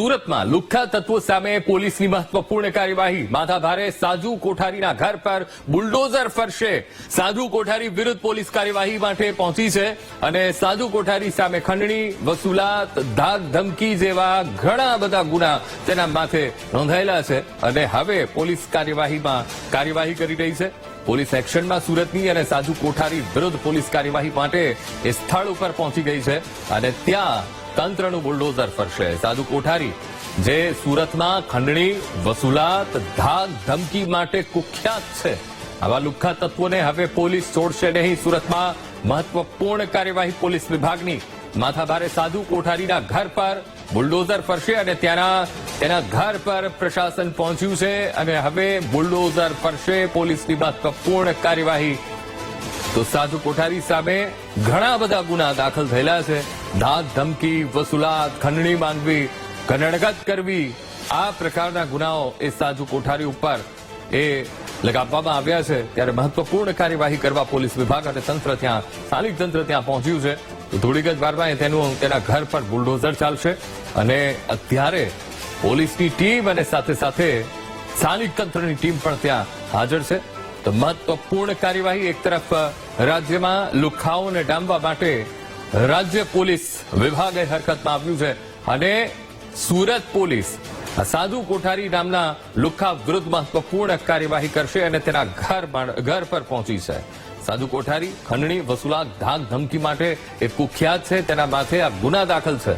સુરતમાં લુખ્ખા તત્વો સામે પોલીસની મહત્વપૂર્ણ કાર્યવાહી. માથાભારે સાજુ કોઠારીના ઘર પર બુલડોઝર ફરશે. સાજુ કોઠારી વિરુદ્ધ પોલીસ કાર્યવાહી માટે પહોંચી છે અને સાજુ કોઠારી સામે ખંડણી, વસૂલાત, ધાક ધમકી જેવા ઘણા બધા ગુના તેના માથે નોંધાયેલા છે અને હવે પોલીસ કાર્યવાહીમાં કાર્યવાહી કરી રહી છે. પોલીસ એક્શનમાં સુરતની અને સાજુ કોઠારી વિરુદ્ધ પોલીસ કાર્યવાહી માટે એ સ્થળ ઉપર પહોંચી ગઈ છે અને ત્યાં તંત્રનું બુલડોઝર ફરશે. સાધુ કોઠારી જે સુરતમાં ખંડણી, વસૂલાત, ધાક, ધમકી માટે કુખ્યાત છે. આવા લુખ્ખા તત્વોને હવે પોલીસ છોડશે નહીં. સુરતમાં મહત્વપૂર્ણ કાર્યવાહી પોલીસ વિભાગની. માથાભારે સાધુ કોઠારીના ઘર પર બુલડોઝર ફરશે અને ત્યાંના, તેના ઘર પર પ્રશાસન પહોંચ્યું છે અને હવે બુલડોઝર ફરશે. પોલીસની મહત્વપૂર્ણ કાર્યવાહી. તો સાધુ કોઠારી સામે ઘણા બધા ગુના દાખલ થયેલા છે. ધાક ધમકી, વસૂલાત, ખંડણી માંગવી ઘનડગત કરવી, આ પ્રકારના ગુનાઓ એ સાજુ કોઠારી ઉપર એ લગાવવામાં આવ્યા છે. ત્યારે મહત્વપૂર્ણ કાર્યવાહી કરવા પોલીસ વિભાગ અને તંત્ર ત્યાં, સ્થાનિક તંત્ર ત્યાં પહોંચ્યું છે. થોડીક જ વારમાં તેનું તેના ઘર પર બુલડોઝર ચાલશે અને અત્યારે પોલીસની ટીમ અને સાથે સાથે સ્થાનિક તંત્રની ટીમ પણ ત્યાં હાજર છે. તો મહત્વપૂર્ણ કાર્યવાહી એક તરફ રાજ્યમાં લુખાઓને ડામવા માટે રાજ્ય પોલીસ વિભાગે હરકતમાં આવ્યું છે અને સુરત પોલીસ સાધુ કોઠારી નામના લુખ્ખા વિરુદ્ધ મહત્વપૂર્ણ કાર્યવાહી કરશે અને તેના ઘર ઘર પર પહોંચી છે. સાધુ કોઠારી ખંડણી વસૂલાત ધાક ધમકી માટે એ કુખ્યાત છે. તેના માથે આ ગુના દાખલ છે.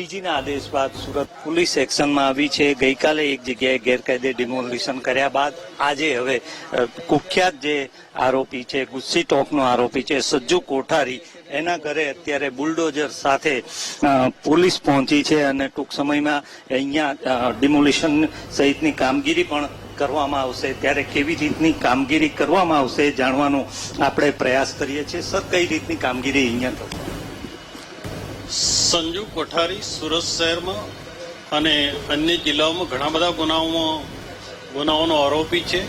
ડીજીના આદેશ બાદ સુરત પોલીસ એક્શનમાં આવી છે. ગઈકાલે એક જગ્યાએ ગેરકાયદે ડિમોલિશન કર્યા બાદ આજે હવે કુખ્યાત જે આરોપી છે, ગુસ્સી ટોકનો આરોપી છે, સજ્જુ કોઠારી, એના ઘરે અત્યારે બુલડોઝર સાથે પોલીસ પહોંચી છે અને ટૂંક સમયમાં અહીંયા ડિમોલિશન સહિતની કામગીરી પણ કરવામાં આવશે. ત્યારે કેવી રીતની કામગીરી કરવામાં આવશે જાણવાનો આપણે પ્રયાસ કરીએ છીએ. સર, કઈ રીતની કામગીરી અહીંયા થશે? સંજુ કોઠારી સુરત શહેરમાં અને અન્ય જિલ્લાઓમાં ઘણા બધા ગુનાઓમાં ગુનાઓનો આરોપી છે.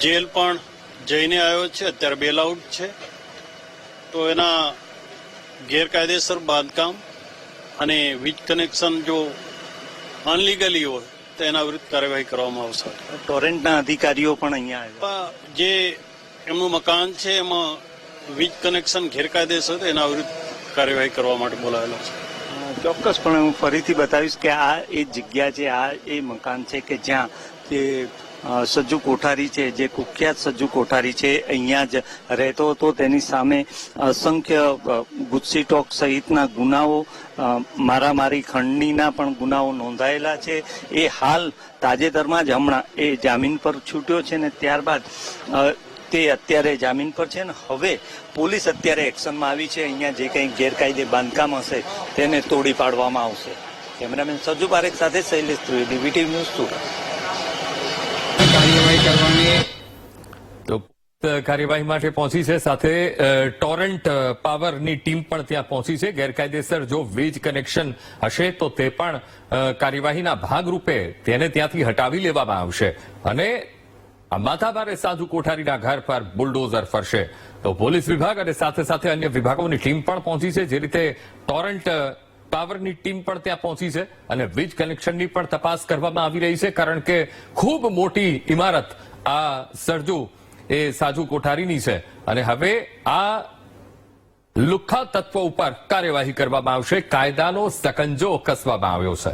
જેલ પણ જઈને આવ્યો છે. અત્યારે બેલ આઉટ છે. તો એના ગેરકાયદેસર બાંધકામ અને વીજ કનેક્શન જો અનલીગલી હોય તો એના વિરુદ્ધ કાર્યવાહી કરવામાં આવશે. ટોરેન્ટના અધિકારીઓ પણ અહીંયા આવ્યા. જે એમનું મકાન છે એમાં વીજ કનેક્શન ગેરકાયદેસર એના વિરુદ્ધ કાર્યવાહી કરવા માટે બોલાવેલો છે. ચોક્કસપણે હું ફરીથી બતાવીશ કે આ એ જગ્યા છે, આ એ મકાન છે કે જ્યાં તે સજ્જુ કોઠારી છે, જે કુખ્યાત સજ્જુ કોઠારી છે, અહીંયા જ રહેતો હતો. તેની સામે અસંખ્ય ગુસ્સીટોક ગુસ્સી ટોક સહિતના ગુનાઓ મારામારી ખંડણીના પણ ગુનાઓ નોંધાયેલા છે. એ હાલ તાજેતરમાં જ હમણાં એ જામીન પર છૂટ્યો છે ને ત્યારબાદ તે અત્યારે જામીન પર છે ને હવે પોલીસ અત્યારે એક્શનમાં આવી છે. અહીંયા જે કંઈ ગેરકાયદે બાંધકામ હશે તેને તોડી પાડવામાં આવશે. કેમેરામેન સજુ પારેખ સાથે શૈલેષ ત્રિવેદી વીટીવી ન્યૂઝ સુરત. કાર્યવાહી કરવાની તો કાર્યવાહી માટે પહોંચી છે. સાથે ટોરન્ટ પાવરની ટીમ પણ ત્યાં પહોંચી છે. ગેરકાયદેસર જો વીજ કનેક્શન હશે તો તે પણ કાર્યવાહીના ભાગરૂપે તેને ત્યાંથી હટાવી લેવામાં આવશે. અને આ માથાભારે સાધુ કોઠારીના ઘર પર બુલડોઝર ફરશે. તો પોલીસ વિભાગ અને સાથે સાથે અન્ય વિભાગોની ટીમ પણ પહોંચી છે. જે રીતે ટોરન્ટ પાવરની ટીમ પણ ત્યાં પહોંચી છે અને વીજ કનેક્શનની પણ તપાસ કરવામાં આવી રહી છે. કારણ કે ખૂબ મોટી ઇમારત આ સરજુ એ સાજુ કોઠારીની છે. અને હવે આ લુખ્ખા તત્વ ઉપર કાર્યવાહી કરવામાં આવશે. કાયદાનો સકંજો કસવામાં આવ્યો છે.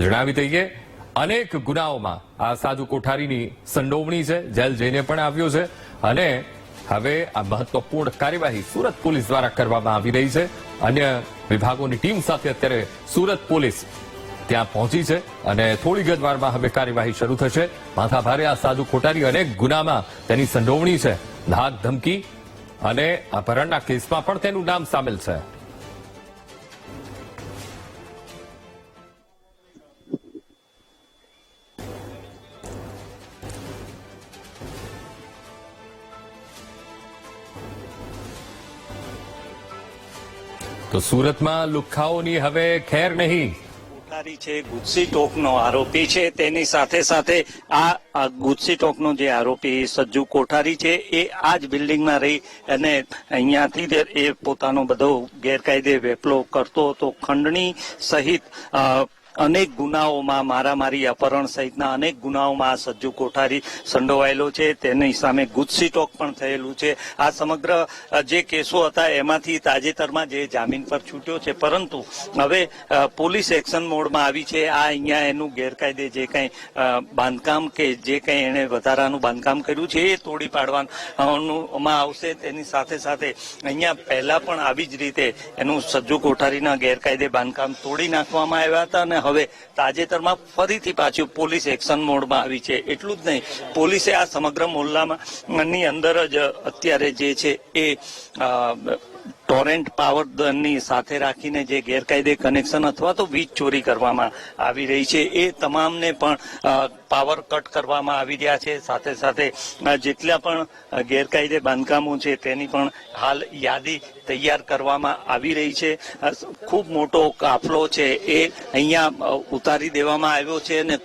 જણાવી દઈએ અનેક ગુનાઓમાં આ સાજુ કોઠારીની સંડોવણી છે, જેલ જઈને પણ આવ્યો છે અને હવે આ મહત્વપૂર્ણ કાર્યવાહી સુરત પોલીસ દ્વારા કરવામાં આવી રહી છે. અન્ય વિભાગોની ટીમ સાથે અત્યારે સુરત પોલીસ ત્યાં પહોંચી છે અને થોડી જ હવે કાર્યવાહી શરૂ થશે. માથાભારે આ સાધુ ખોટારી અનેક ગુનામાં તેની સંડોવણી છે. ધાક ધમકી અને અપહરણના કેસમાં પણ તેનું નામ સામેલ છે. તો સુરતમાં લુખ્ખાઓની હવે ખેર નહીં. કોઠારી છે ગુજસી ટોકનો આરોપી છે. તેની સાથે સાથે આ ગુજસી ટોકનો જે આરોપી સજ્જુ કોઠારી છે, એ આ જ બિલ્ડિંગમાં રહી અને અહીંયાથી એ પોતાનો બધો ગેરકાયદે વેપલો કરતો હતો. ખંડણી સહિત અનેક ગુનાઓમાં મારામારી, અપહરણ સહિતના અનેક ગુનાઓમાં આ સજ્જુ કોઠારી સંડોવાયેલો છે. તેની સામે ગુજસીટોક પણ થયેલું છે. આ સમગ્ર જે કેસો હતા એમાંથી તાજેતરમાં જે જામીન પર છૂટ્યો છે. પરંતુ હવે પોલીસ એક્શન મોડમાં આવી છે. આ અહીંયા એનું ગેરકાયદે જે કંઈ બાંધકામ કે જે કંઈ એણે વધારાનું બાંધકામ કર્યું છે, એ તોડી પાડવાનુંમાં આવશે. તેની સાથે સાથે અહીંયા પહેલા પણ આવી જ રીતે એનું સજ્જુ કોઠારીના ગેરકાયદે બાંધકામ તોડી નાખવામાં આવ્યા હતા અને હવે તાજેતરમાં ફરીથી પાછું પોલીસ એક્શન મોડમાં આવી છે. એટલું જ નહીં, પોલીસે આ સમગ્ર મોહલ્લામાં ની અંદર જ અત્યારે જે છે એ ટોરેન્ટ પાવર દરની સાથે રાખીને જે ગેરકાયદે કનેક્શન અથવા તો વીજ ચોરી કરવામાં આવી રહી છે, એ તમામને પણ પાવર કટ કરવામાં આવી રહ્યા છે. સાથે સાથે જેટલા પણ ગેરકાયદે બાંધકામો છે તેની પણ હાલ યાદી તૈયાર કરવામાં આવી રહી છે. ખૂબ મોટો કાફલો છે એ અહીંયા ઉતારી દેવામાં આવ્યો છે અને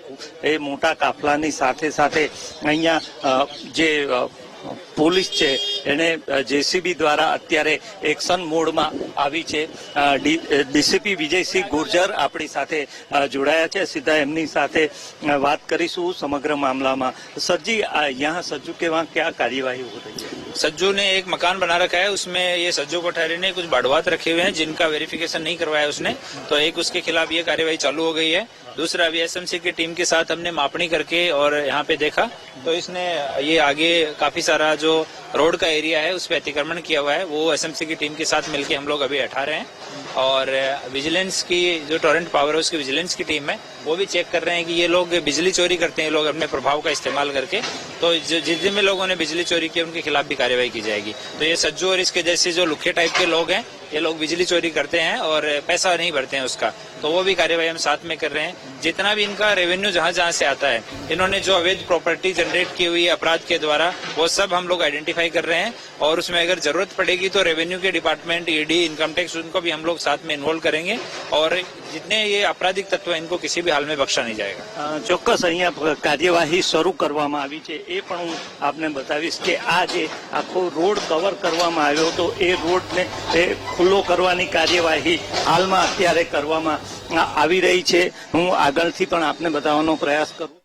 એ મોટા કાફલાની સાથે સાથે અહીંયા જે પોલીસ છે એને જેસીબી દ્વારા અત્યારે એક્શન મોડમાં આવી છે અ, ડી- અ, ડીસીપી વિજયસિંહ ગુર્જર આપણી સાથે અ, જોડાયા છે સીધા એમની સાથે અ, વાત કરીશું સમગ્ર મામલામાં સરજી આ यहाँ सज्जू के वहाँ क्या कार्यवाही हो रही है सज्जू ने एक मकान बना रखा है उसमें ये सज्जू कोठारी ने कुछ बढ़वात रखे हुए हैं जिनका वेरिफिकेशन नहीं करवाया उसने तो एक उसके खिलाफ ये कार्यवाही चालू हो गई है दूसरा अभी एसएमसी की टीम के साथ हमने मापनी करके और यहाँ पे देखा तो इसने ये आगे काफ़ी सारा जो रोड का एरिया है, उस पर अतिक्रमण किया हुआ है। वो एसएमसी की टीम के साथ मिलकर हम लोग अभी हटा रहे हैं। और विजिलेंस की जो टोरेंट पावर है, उसकी विजिलेंस की टीम है, वो भी चेक कर रहे हैं कि ये लोग बिजली चोरी करते हैं लोग अपने प्रभाव का इस्तेमाल करके। तो जिस दिन में लोगों ने बिजली चोरी की, उनके खिलाफ भी कार्यवाही की जाएगी। तो ये सज्जू और इसके जैसे जो लुखे टाइप के लोग हैं ये लोग बिजली चोरी करते हैं और पैसा नहीं भरते हैं उसका तो वो भी कार्यवाही हम साथ में कर रहे हैं जितना भी इनका रेवेन्यू जहां जहां से आता है इन्होंने जो अवैध प्रॉपर्टी जनरेट की हुई है अपराध के द्वारा वो सब हम लोग आइडेंटिफाई कर रहे हैं और उसमें अगर जरूरत पड़ेगी तो रेवेन्यू के डिपार्टमेंट ईडी इनकम टैक्स उनको भी हम लोग साथ में इन्वॉल्व करेंगे और जितने ये आपराधिक तत्व हैं इनको किसी भी हाल में बख्शा नहीं जाएगा અ, ચોક્કસ અહીંયા કાર્યવાહી શરૂ કરવામાં આવી છે એ પણ હું આપને બતાવીશ કે આ જે આખો રોડ કવર કરવામાં આવ્યો હતો એ રોડને એ ખુલ્લો કરવાની કાર્યવાહી હાલમાં અત્યારે કરવામાં આવી રહી છે. હું આગળથી પણ આપને બતાવવાનો પ્રયાસ કરું